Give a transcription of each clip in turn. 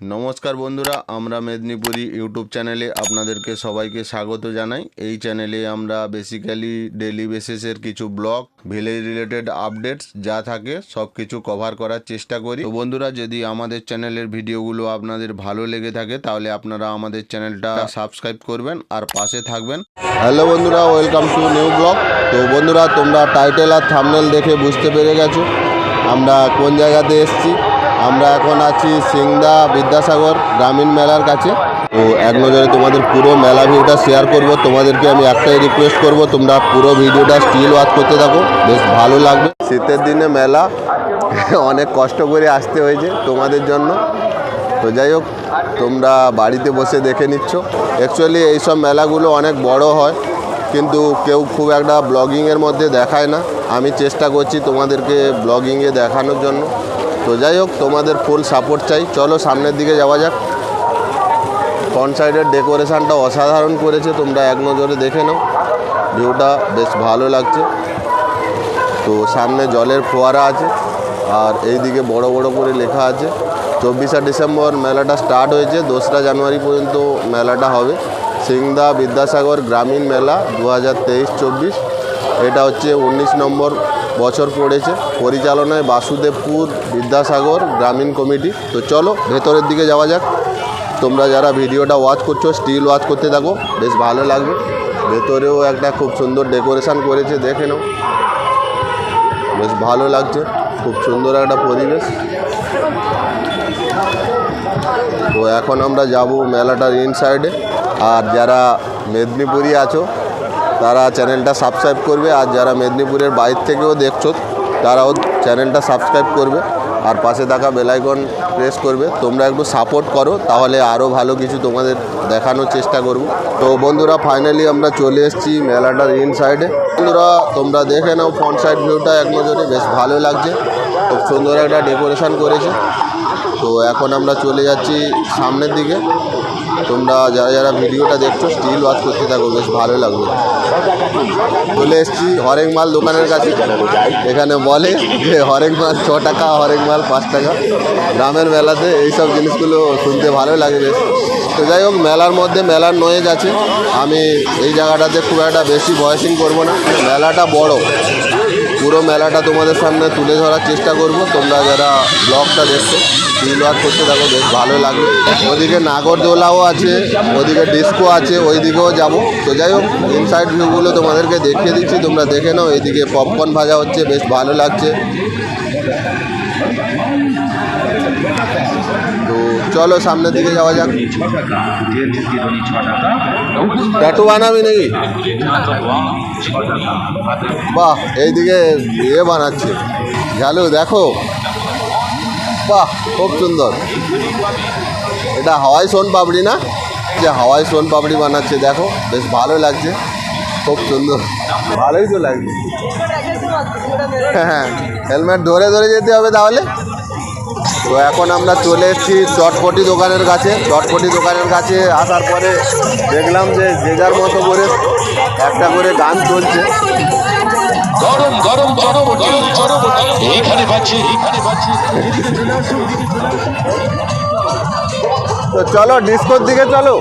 নমস্কার বন্ধুরা, আমরা মেদিনীপুরি ইউটিউব চ্যানেলে আপনাদেরকে সবাইকে স্বাগত জানাই। এই চ্যানেলে আমরা বেসিক্যালি ডেলি বেসিসের কিছু ব্লগ ভিলেজ রিলেটেড আপডেটস যা থাকে সব কিছু কভার করার চেষ্টা করি। তো বন্ধুরা, যদি আমাদের চ্যানেলের ভিডিওগুলো আপনাদের ভালো লেগে থাকে, তাহলে আপনারা আমাদের চ্যানেলটা সাবস্ক্রাইব করবেন আর পাশে থাকবেন। হ্যালো বন্ধুরা ওয়েলকাম টু নিউ ব্লগ তো বন্ধুরা, তোমরা টাইটেল আর থামনেল দেখে বুঝতে পেরে গেছো। আমরা কোন জায়গাতে এসেছি? আমরা এখন আছি সিংদা বিদ্যাসাগর গ্রামীণ মেলার কাছে। তো এক নজরে তোমাদের পুরো মেলা ভিউটা শেয়ার করব। তোমাদেরকে আমি একটাই রিকোয়েস্ট করব, তোমরা পুরো ভিডিওটা স্টিল ওয়াচ করতে থাকো। বেশ ভালো লাগবে। শীতের দিনে মেলা অনেক কষ্ট করে আসতে হয়েছে তোমাদের জন্য। তো যাই হোক, তোমরা বাড়িতে বসে দেখে নিচ্ছ। অ্যাকচুয়ালি এইসব মেলাগুলো অনেক বড় হয়, কিন্তু কেউ খুব একটা ব্লগিংয়ের মধ্যে দেখায় না। আমি চেষ্টা করছি তোমাদেরকে ব্লগিংয়ে দেখানোর জন্য। তো যাই হোক, তোমাদের ফুল সাপোর্ট চাই। চলো, সামনের দিকে যাওয়া যাক। ফ্রন্ট সাইডের ডেকোরেশনটা অসাধারণ করেছে, তোমরা এক নজরে দেখে নাও। ভিউটা বেশ ভালো লাগছে। তো সামনে জলের ফোয়ারা আছে, আর এই দিকে বড় বড় করে লেখা আছে, চব্বিশে ডিসেম্বর মেলাটা স্টার্ট হয়েছে, দোসরা জানুয়ারি পর্যন্ত মেলাটা হবে। সিংদা বিদ্যাসাগর গ্রামীণ মেলা দু হাজার তেইশ চব্বিশ। এটা হচ্ছে উনিশ নম্বর বছর পড়েছে। পরিচালনায় বাসুদেবপুর বিদ্যাসাগর গ্রামীণ কমিটি। তো চলো, ভেতরের দিকে যাওয়া যাক। তোমরা যারা ভিডিওটা ওয়াচ করছ স্টিল ওয়াচ করতে থাকো। বেশ ভালো লাগবে। ভেতরেও একটা খুব সুন্দর ডেকোরেশন করেছে, দেখে নাও। বেশ ভালো লাগছে। খুব সুন্দর একটা পরিবেশ। তো এখন আমরা যাব মেলাটার ইনসাইডে আর যারা মেদিনীপুরি আছো তারা চ্যানেলটা সাবস্ক্রাইব করবে। আর যারা মেদিনীপুরের বাইরে থেকেও দেখছ, তারাও চ্যানেলটা সাবস্ক্রাইব করবে। আর পাশে থাকা বেলাইকন প্রেস করবে। তোমরা একটু সাপোর্ট করো, তাহলে আরও ভালো কিছু তোমাদের দেখানোর চেষ্টা করব। তো বন্ধুরা ফাইনালি আমরা চলে এসেছি মেলাটার ইন সাইডে বন্ধুরা, তোমরা দেখে নাও ফ্রন্ট সাইড ভিউটা এক নজরে বেশ ভালো লাগছে। খুব সুন্দর একটা ডেকোরেশন করেছে। তো এখন আমরা চলে যাচ্ছি সামনের দিকে। তোমরা যারা যারা ভিডিওটা দেখছ স্টিল ওয়াচ করতে থাকো, বেশ ভালো লাগবে। চলে এসেছি হরেক মাল দোকানের কাছে। এখানে বলে যে হরেক মাল ছ টাকা, হরেক মাল পাঁচ টাকা। গ্রামের মেলাতে এইসব জিনিসগুলো শুনতে ভালো লাগে বেশ। তো যাই হোক, মেলার মধ্যে মেলার নয়েজ আছে। আমি এই জায়গাটাতে খুব একটা বেশি ভয়েসিং করব না। মেলাটা বড়। পুরো মেলাটা তোমাদের সামনে তুলে ধরার চেষ্টা করব। তোমরা যারা ব্লগটা দেখছ ফিল ওয়ার্ক করতে থাকো, বেশ ভালো লাগবে। ওদিকে নাগরদোলাও আছে, ওদিকে ডিস্কো আছে, ওইদিকেও যাব। তো যাই হোক ইনসাইড ভিউগুলো তোমাদেরকে দেখিয়ে দিচ্ছি, তোমরা দেখে নাও। এইদিকে পপকর্ন ভাজা হচ্ছে, বেশ ভালো লাগছে। তো চলো সামনের দিকে যাওয়া যাক। ট্যাটু বানাবি নাকি? বাহ, এইদিকে ইয়ে বানাচ্ছে। ঝালু, দেখো। বাহ, খুব সুন্দর। এটা হাওয়াই সোন পাপড়ি না? যে হাওয়াই সোন পাপড়ি বানাচ্ছে, দেখো। বেশ ভালো লাগছে। খুব সুন্দর। ভালোই তো লাগছে। হ্যাঁ। হেলমেট ধরে ধরে যেতে হবে তাহলে? তো এখন আমরা চলে এসেছি চটপটি দোকানের কাছে। চটপটি দোকানের কাছে আসার পরে দেখলাম যে যে যার মতো করে একটা করে গান চলছে। গরম গরম চরবটি চরবটি এখানে পাচ্ছি এখানে পাচ্ছি তো চলো ডিস্কোর দিকে চলো।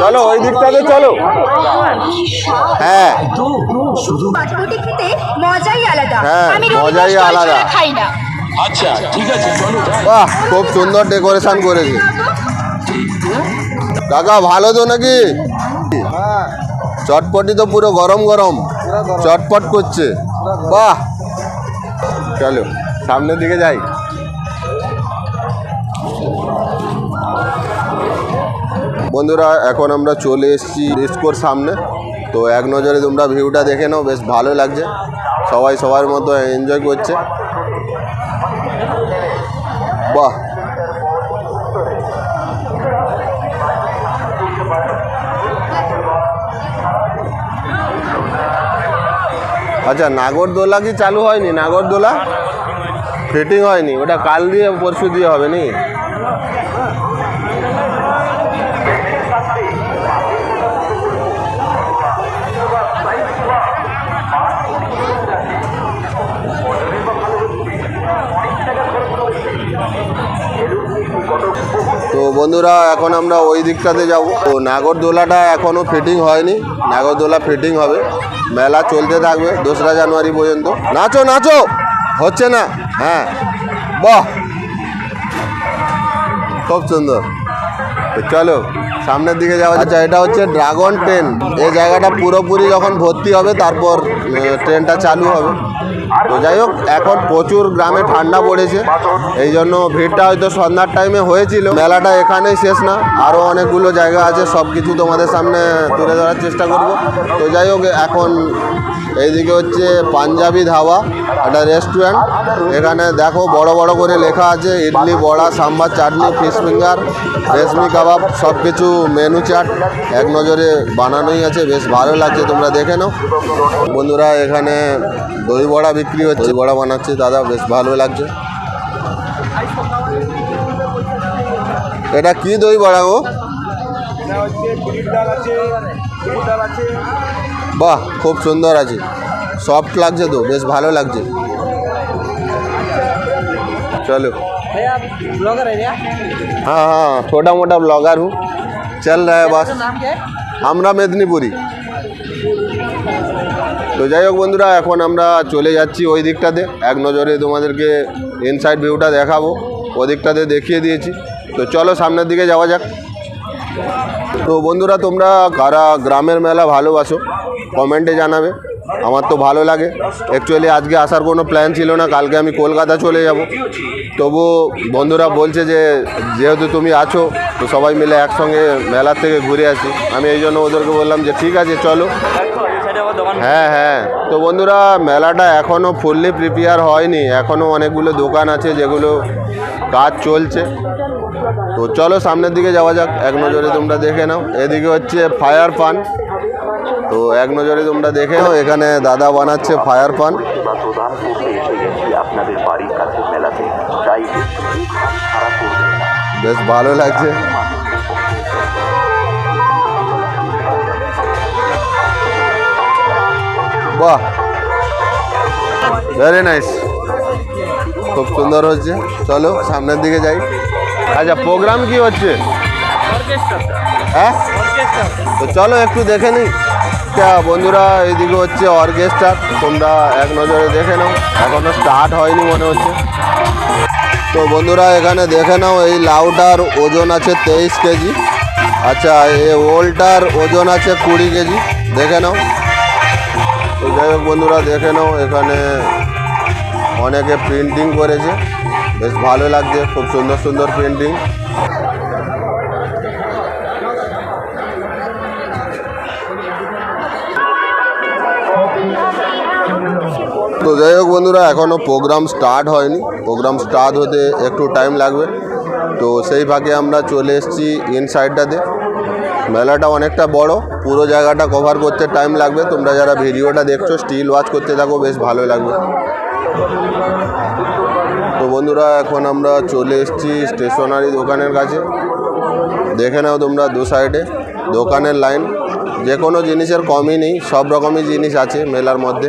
চলো ওই দিকটাতে চলো। হ্যাঁ। চটপটি খেতে মজাই আলাদা। হ্যাঁ, মজাই আলাদা। খাই না। আচ্ছা ঠিক আছে চলো বাহ খুব সুন্দর ডেকোরেশন করেছে। কাকা ভালো তো নাকি? চটপটি তো পুরো গরম গরম। চটপট করছে। বাহ। চলো সামনের দিকে যাই। বন্ধুরা, এখন আমরা চলে এসেছি ডিস্কোর সামনে। তো এক নজরে তোমরা ভিউটা দেখে নাও, বেশ ভালো লাগছে। সবাই সবার মতো এনজয় করছে। বাহ! আচ্ছা নাগরদোলা কি চালু হয়নি? নাগরদোলা? ফিটিং হয়নি। ওটা কাল দিয়ে, পরশু দিয়ে হবে নি তো বন্ধুরা, এখন আমরা ওই দিকটাতে যাব। তো নাগরদোলাটা এখনও ফিটিং হয়নি। নাগরদোলা ফিটিং হবে। মেলা চলতে থাকবে দোসরা জানুয়ারি পর্যন্ত। নাচো নাচো! হচ্ছে না? হ্যাঁ। বাহ! খুব সুন্দর। চলো, সামনের দিকে যাওয়া আচ্ছা এটা হচ্ছে ড্রাগন ট্রেন এই জায়গাটা পুরোপুরি যখন ভর্তি হবে, তারপর ট্রেনটা চালু হবে। তো যাই হোক, এখন প্রচুর গ্রামে ঠান্ডা পড়েছে। এই জন্য ভিড়টা হয়তো সন্ধ্যার টাইমে হয়েছিল। মেলাটা এখানেই শেষ না। আরও অনেকগুলো জায়গা আছে সব কিছু তোমাদের সামনে তুলে ধরার চেষ্টা করব। তো যাই হোক, এখন এইদিকে হচ্ছে পাঞ্জাবি ধাবা, একটা রেস্টুরেন্ট এখানে দেখো, বড় বড় করে লেখা আছে, ইডলি, বড়া, সাম্বার, চাটনি ফিশ ফিঙ্গার রেশমি কাবাব সব কিছু মেনু চাট এক নজরে বানানোই আছে, বেশ ভালো লাগছে, তোমরা দেখে নাও। বন্ধুরা, এখানে দই বড়া বিক্রি হচ্ছে দই বড়া বানাচ্ছে দাদা বেশ ভালো লাগছে এটা কি দই বড়া গো বাহ খুব সুন্দর আছে সফট লাগছে তো বেশ ভালো লাগছে चलो भैया आप ब्लॉगर है क्या हाँ हाँ छोटा मोटा ब्लॉगर हूँ चल रहा है बस आपका नाम তো যাই হোক বন্ধুরা, এখন আমরা চলে যাচ্ছি ওই দিকটাতে। এক নজরে তোমাদেরকে ইনসাইড ভিউটা দেখাবো। ওই দিকটাতে দেখিয়ে দিয়েছি। তো চলো সামনের দিকে যাওয়া যাক। তো বন্ধুরা, তোমরা কারা গ্রামের মেলা ভালোবাসো কমেন্টে জানাবে। আমার তো ভালো লাগে। অ্যাকচুয়ালি আজকে আসার কোনো প্ল্যান ছিল না। কালকে আমি কলকাতা চলে যাব। তবু বন্ধুরা বলছে যে, যেহেতু তুমি আছো, তো সবাই মিলে একসঙ্গে মেলার থেকে ঘুরে আসি। আমি এই জন্য ওদেরকে বললাম যে, ঠিক আছে, চলো। হ্যাঁ হ্যাঁ। তো বন্ধুরা, মেলাটা এখনও ফুললি প্রিপেয়ার হয়নি। এখনও অনেকগুলো দোকান আছে যেগুলো কাজ চলছে। তো চলো সামনের দিকে যাওয়া যাক। এক নজরে তোমরা দেখে নাও। এদিকে হচ্ছে ফায়ার পান তো এক নজরে তোমরা দেখে নাও, এখানে দাদা বানাচ্ছে ফায়ার পান বেশ ভালো লাগছে। বাহ। ভেরি নাইস খুব সুন্দর হচ্ছে। চলো, সামনের দিকে যাই। আচ্ছা প্রোগ্রাম কি হচ্ছে? হ্যাঁ? তো চলো, একটু দেখে নিই। বন্ধুরা, এইদিকে হচ্ছে অর্কেস্ট্রা তোমরা এক নজরে দেখে নাও। এখনও স্টার্ট হয়নি মনে হচ্ছে। তো বন্ধুরা, এখানে দেখে নাও, এই লাউটার ওজন আছে তেইশ কেজি। আচ্ছা এই ওলটার ওজন আছে কুড়ি কেজি। দেখে নাও। তো যাই হোক বন্ধুরা, দেখে নাও, এখানে অনেকে প্রিন্টিং করেছে। বেশ ভালো লাগছে, খুব সুন্দর সুন্দর প্রিন্টিং তো যাই হোক বন্ধুরা এখনও প্রোগ্রাম স্টার্ট হয়নি। প্রোগ্রাম স্টার্ট হতে একটু টাইম লাগবে। তো সেই ভাগে আমরা চলে এসেছি ইনসাইডটাতে মেলাটা অনেকটা বড়, পুরো জায়গাটা কভার করতে টাইম লাগবে। তোমরা যারা ভিডিওটা দেখছ স্টিল ওয়াচ করতে থাকো, বেশ ভালো লাগবে। তো বন্ধুরা, এখন আমরা চলে এসেছি স্টেশনারি দোকানের কাছে। দেখে নাও তোমরা দু সাইডে দোকানের লাইন যে কোনো জিনিসের কমই নেই, সব রকমই জিনিস আছে মেলার মধ্যে।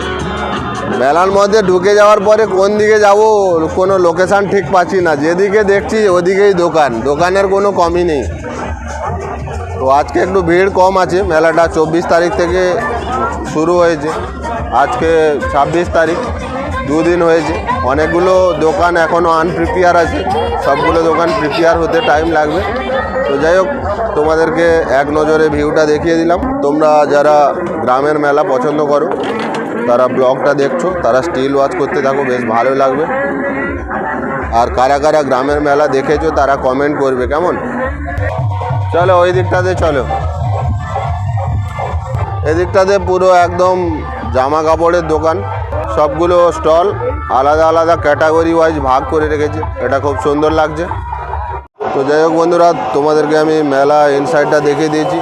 মেলার মধ্যে ঢুকে যাওয়ার পরে কোন দিকে যাব, কোনো লোকেশান ঠিক পাচ্ছি না। যেদিকে দেখছি ওদিকেই দোকান। দোকানের কোনো কমই নেই। তো আজকে একটু ভিড় কম আছে। মেলাটা চব্বিশ তারিখ থেকে শুরু হয়েছে। আজকে ছাব্বিশ তারিখ, দুদিন হয়েছে। অনেকগুলো দোকান এখনও আনপ্রিপেয়ার আছে। সবগুলো দোকান প্রিপেয়ার হতে টাইম লাগবে। তো যাই হোক, তোমাদেরকে এক নজরে ভিউটা দেখিয়ে দিলাম। তোমরা যারা গ্রামের মেলা পছন্দ করো তারা ব্লগটা দেখছ, তারা স্টিল ওয়াচ করতে থাকো, বেশ ভালো লাগবে। আর কারা কারা গ্রামের মেলা দেখেছ, তারা কমেন্ট করবে, কেমন? চলো, ওই দিকটাতে চলো। এদিকটাতে পুরো একদম জামা কাপড়ের দোকান, সবগুলো স্টল আলাদা আলাদা ক্যাটাগরি ওয়াইজ ভাগ করে রেখেছে, এটা খুব সুন্দর লাগছে। তো যাই হোক বন্ধুরা, তোমাদেরকে আমি মেলা ইনসাইডটা দেখিয়ে দিয়েছি।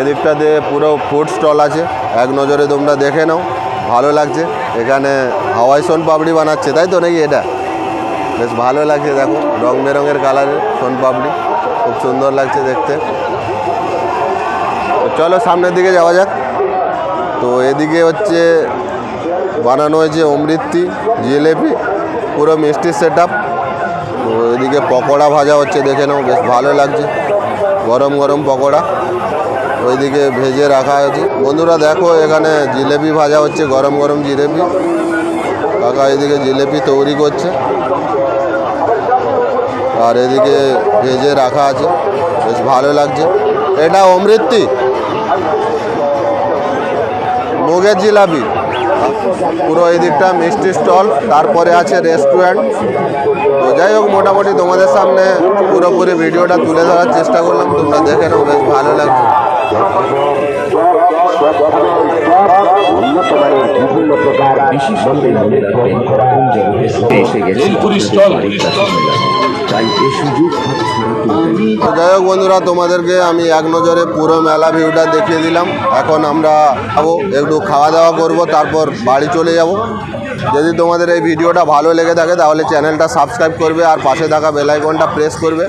এদিকটাতে পুরো ফুড স্টল আছে, এক নজরে তোমরা দেখে নাও। ভালো লাগছে। এখানে হাওয়াই সোন পাপড়ি বানাচ্ছে, তাই তো নাকি এটা? বেশ ভালো লাগছে, দেখো, রং বেরঙের কালারের সোন পাপড়ি। খুব সুন্দর লাগছে দেখতে। চলো সামনের দিকে যাওয়া যাক। তো এদিকে হচ্ছে বানানো হয়েছে অমৃতি জিলেপি, পুরো মিষ্টির সেট আপ তো এদিকে পকোড়া ভাজা হচ্ছে, দেখে নাও, বেশ ভালো লাগছে। গরম গরম পকোড়া। ওইদিকে ভেজে রাখা আছে বন্ধুরা দেখো, এখানে জিলেপি ভাজা হচ্ছে, গরম গরম জিলেপি। কাকা এদিকে জিলেপি তৈরি করছে। আর এদিকে ভেজে রাখা আছে। বেশ ভালো লাগছে। এটা অমৃতি মুগের জিলাপি। পুরো এই দিকটা মিষ্টি স্টল। তারপরে আছে রেস্টুরেন্ট। তো যাই হোক, মোটামুটি তোমাদের সামনে পুরোপুরি ভিডিওটা তুলে ধরার চেষ্টা করলাম। তোমরা দেখে নাও, বেশ ভালো লাগছে। যাই হোক বন্ধুরা, তোমাদেরকে আমি এক নজরে পুরো মেলা ভিউটা দেখিয়ে দিলাম। এখন আমরা যাব, একটু খাওয়া দাওয়া করব, তারপর বাড়ি চলে যাব। যদি তোমাদের এই ভিডিওটা ভালো লেগে থাকে, তাহলে চ্যানেলটা সাবস্ক্রাইব করবে আর পাশে থাকা বেল আইকনটা প্রেস করবে।